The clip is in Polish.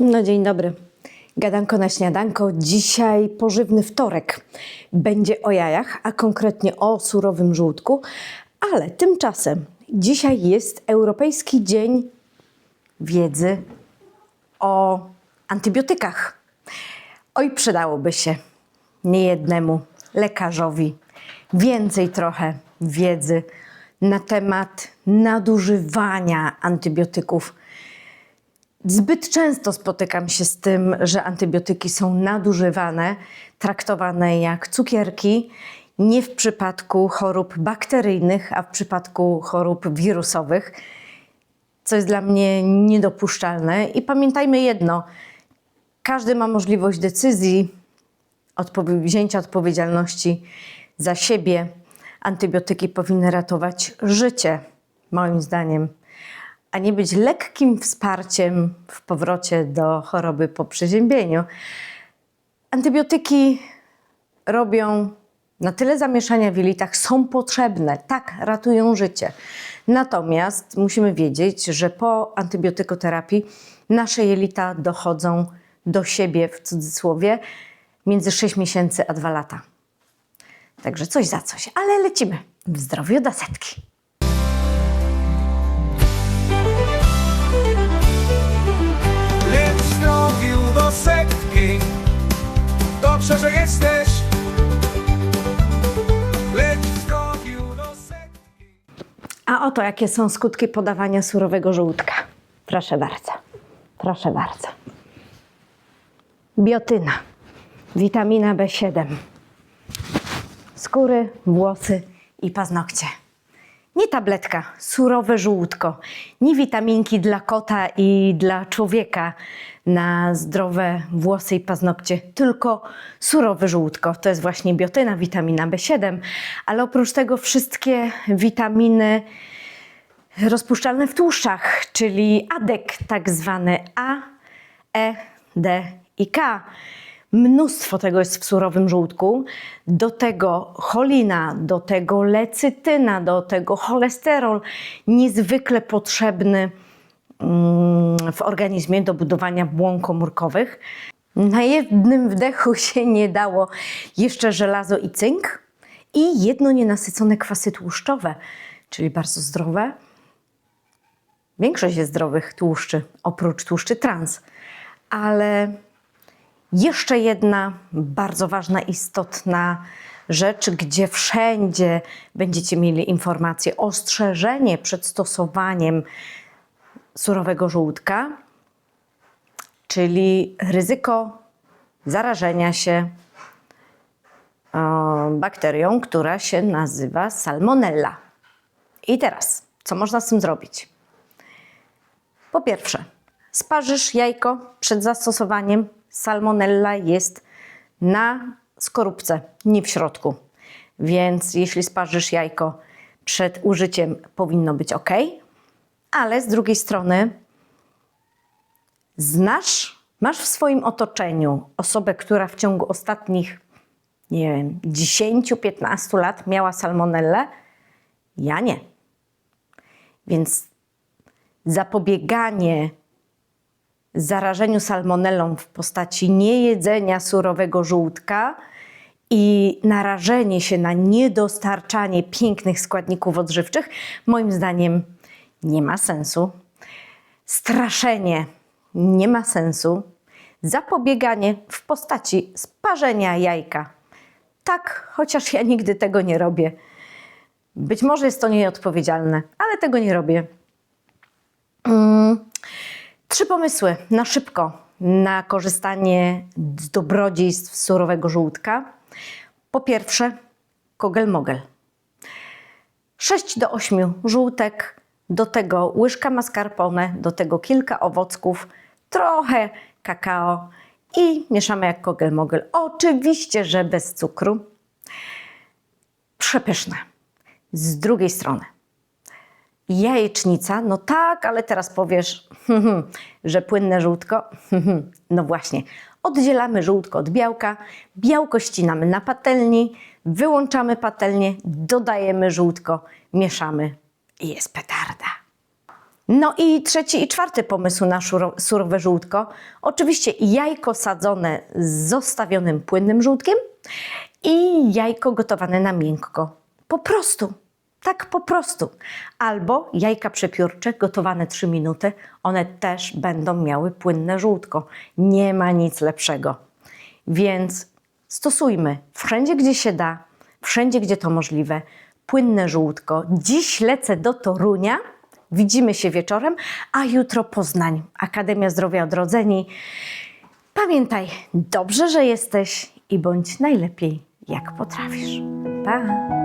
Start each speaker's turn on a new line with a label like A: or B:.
A: No dzień dobry. Gadanko na śniadanko. Dzisiaj pożywny wtorek. Będzie o jajach, a konkretnie o surowym żółtku, ale tymczasem dzisiaj jest Europejski Dzień Wiedzy o antybiotykach. Oj, przydałoby się niejednemu lekarzowi więcej trochę wiedzy na temat nadużywania antybiotyków. Zbyt często spotykam się z tym, że antybiotyki są nadużywane, traktowane jak cukierki, nie w przypadku chorób bakteryjnych, a w przypadku chorób wirusowych, co jest dla mnie niedopuszczalne. I pamiętajmy jedno: każdy ma możliwość decyzji, odpowie- wzięcia odpowiedzialności za siebie. Antybiotyki powinny ratować życie, moim zdaniem a nie być lekkim wsparciem w powrocie do choroby po przeziębieniu. Antybiotyki robią na tyle zamieszania w jelitach, są potrzebne, tak, ratują życie. Natomiast musimy wiedzieć, że po antybiotykoterapii nasze jelita dochodzą do siebie, w cudzysłowie, między 6 miesięcy a 2 lata. Także coś za coś, ale lecimy w zdrowiu do setki.
B: Że jesteś
A: A oto jakie są skutki podawania surowego żółtka. Proszę bardzo. Proszę bardzo. Biotyna, witamina B7, skóry, włosy i paznokcie. Nie tabletka, surowe żółtko, nie witaminki dla kota i dla człowieka na zdrowe włosy i paznokcie, tylko surowe żółtko. To jest właśnie biotyna, witamina B7, ale oprócz tego wszystkie witaminy rozpuszczalne w tłuszczach, czyli ADEK, tak zwany A, E, D i K. Mnóstwo tego jest w surowym żółtku. Do tego cholina, do tego lecytyna, do tego cholesterol, niezwykle potrzebny mm, w organizmie do budowania błon komórkowych. Na jednym wdechu się nie dało jeszcze żelazo i cynk i jedno nienasycone kwasy tłuszczowe, czyli bardzo zdrowe. Większość jest zdrowych tłuszczy, oprócz tłuszczy trans, ale jeszcze jedna bardzo ważna, istotna rzecz, gdzie wszędzie będziecie mieli informacje, ostrzeżenie przed stosowaniem surowego żółtka, czyli ryzyko zarażenia się e, bakterią, która się nazywa salmonella. I teraz, co można z tym zrobić? Po pierwsze, sparzysz jajko przed zastosowaniem. Salmonella jest na skorupce, nie w środku. Więc jeśli sparzysz jajko przed użyciem, powinno być ok. Ale z drugiej strony, znasz, masz w swoim otoczeniu osobę, która w ciągu ostatnich, nie wiem, 10-15 lat miała salmonellę? Ja nie. Więc zapobieganie zarażeniu salmonellą w postaci niejedzenia surowego żółtka i narażenie się na niedostarczanie pięknych składników odżywczych, moim zdaniem nie ma sensu. Straszenie nie ma sensu. Zapobieganie w postaci sparzenia jajka. Tak, chociaż ja nigdy tego nie robię. Być może jest to nieodpowiedzialne, ale tego nie robię. Trzy pomysły na szybko na korzystanie z dobrodziejstw surowego żółtka. Po pierwsze, kogel-mogel. 6 do 8 żółtek, do tego łyżka mascarpone, do tego kilka owocków, trochę kakao i mieszamy jak kogel-mogel. Oczywiście, że bez cukru. Przepyszne. Z drugiej strony, Jajecznica, no tak, ale teraz powiesz, że płynne żółtko. No właśnie, oddzielamy żółtko od białka, białko ścinamy na patelni, wyłączamy patelnię, dodajemy żółtko, mieszamy i jest petarda. No i trzeci i czwarty pomysł na surowe żółtko. Oczywiście jajko sadzone z zostawionym płynnym żółtkiem i jajko gotowane na miękko. Po prostu. Tak po prostu. Albo jajka przepiórcze gotowane 3 minuty. One też będą miały płynne żółtko. Nie ma nic lepszego. Więc stosujmy wszędzie, gdzie się da, wszędzie, gdzie to możliwe, płynne żółtko. Dziś lecę do Torunia, widzimy się wieczorem, a jutro Poznań, Akademia Zdrowia Odrodzeni. Pamiętaj, dobrze, że jesteś i bądź najlepiej, jak potrafisz. Pa!